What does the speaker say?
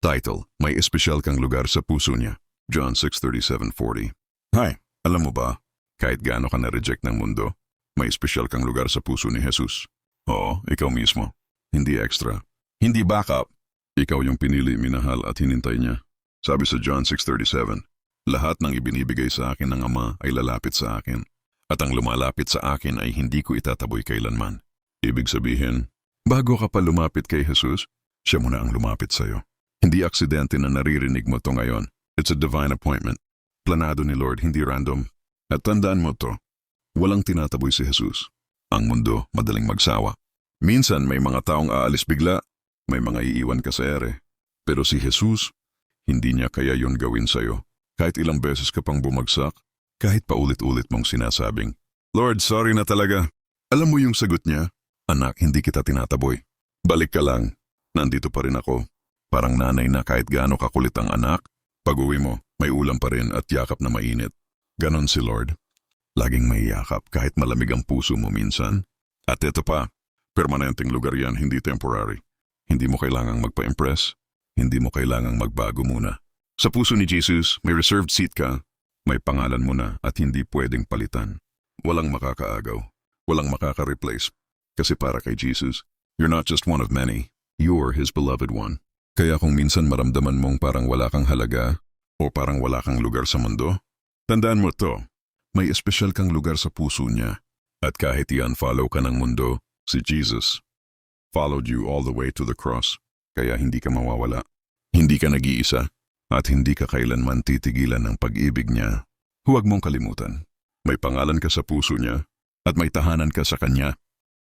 Title, May espesyal kang lugar sa puso niya. John 6.37.40 Hi, alam mo ba, kahit gaano ka na-reject ng mundo, may espesyal kang lugar sa puso ni Jesus. Oo, ikaw mismo. Hindi extra. Hindi backup. Ikaw yung pinili, minahal at hinintay niya. Sabi sa John 6.37, Lahat ng ibinibigay sa akin ng Ama ay lalapit sa akin. At ang lumalapit sa akin ay hindi ko itataboy kailanman. Ibig sabihin, bago ka pa lumapit kay Jesus, siya muna ang lumapit sa'yo. Hindi aksidente na naririnig mo to ngayon. It's a divine appointment. Planado ni Lord, hindi random. At tandaan mo to, walang tinataboy si Jesus. Ang mundo madaling magsawa. Minsan may mga taong aalis bigla, may mga iiwan ka sa ere. Pero si Jesus, hindi niya kaya yon gawin sa'yo. Kahit ilang beses ka pang bumagsak, kahit paulit-ulit mong sinasabing, Lord, sorry na talaga. Alam mo yung sagot niya? Anak, hindi kita tinataboy. Balik ka lang. Nandito pa rin ako. Parang nanay na kahit gaano kakulit ang anak, pag-uwi mo, may ulam pa rin at yakap na mainit. Ganon si Lord. Laging may yakap kahit malamig ang puso mo minsan. At ito pa, permanenteng lugar yan, hindi temporary. Hindi mo kailangang magpa-impress. Hindi mo kailangang magbago muna. Sa puso ni Jesus, may reserved seat ka. May pangalan mo na at hindi pwedeng palitan. Walang makakaagaw. Walang makaka-replace. Kasi para kay Jesus, you're not just one of many. You're His beloved one. Kaya kung minsan maramdaman mong parang wala kang halaga o parang wala kang lugar sa mundo, tandaan mo to, may espesyal kang lugar sa puso niya. At kahit i-unfollow ka ng mundo, si Jesus followed you all the way to the cross, kaya hindi ka mawawala. Hindi ka nag-iisa at hindi ka kailanman titigilan ng pag-ibig niya. Huwag mong kalimutan, may pangalan ka sa puso niya at may tahanan ka sa kanya.